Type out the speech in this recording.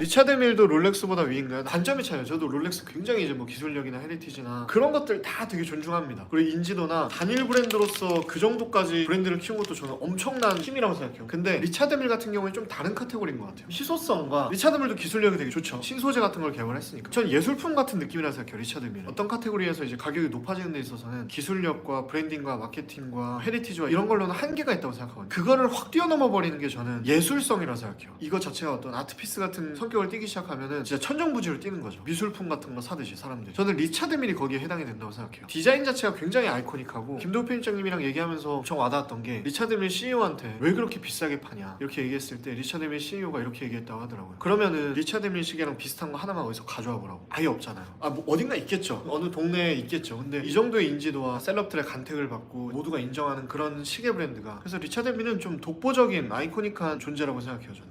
리차드 밀도 롤렉스보다 위인가요? 단점이 차이요. 저도 롤렉스 굉장히 이제 뭐 기술력이나 헤리티지나 그런 것들 다 되게 존중합니다. 그리고 인지도나 단일 브랜드로서 그 정도까지 브랜드를 키운 것도 저는 엄청난 힘이라고 생각해요. 근데 리차드 밀 같은 경우는 좀 다른 카테고리인 것 같아요. 희소성과 리차드 밀도 기술력이 되게 좋죠. 신소재 같은 걸 개발했으니까. 전 예술품 같은 느낌이라 생각해요. 리차드 밀. 어떤 카테고리에서 이제 가격이 높아지는 데 있어서는 기술력과 브랜딩과 마케팅과 헤리티지와 이런 걸로는 한계가 있다고 생각하거든요. 그거를 확 뛰어넘어 버리는 게 저는 예술성이라고 생각해요. 이거 자체가 어떤 아트피스 같은 성격을 띠기 시작하면은 진짜 천정부지로 뛰는 거죠. 미술품 같은 거 사듯이 사람들이. 저는 리차드 밀이 거기에 해당이 된다고 생각해요. 디자인 자체가 굉장히 아이코닉하고 김도우 편집장님이랑 얘기하면서 엄청 와닿았던 게 리차드 밀 CEO한테 왜 그렇게 비싸게 파냐 이렇게 얘기했을 때 리차드 밀 CEO가 이렇게 얘기했다고 하더라고요. 그러면은 리차드 밀 시계랑 비슷한 거 하나만 어디서 가져와 보라고. 아예 없잖아요. 아 뭐 어딘가 있겠죠. 어느 동네에 있겠죠. 근데 이 정도의 인지도와 셀럽들의 간택을 받고 모두가 인정하는 그런 시계 브랜드가 그래서 리차드 밀은 좀 독보적인 아이코닉한 존재라고 생각해요 저는.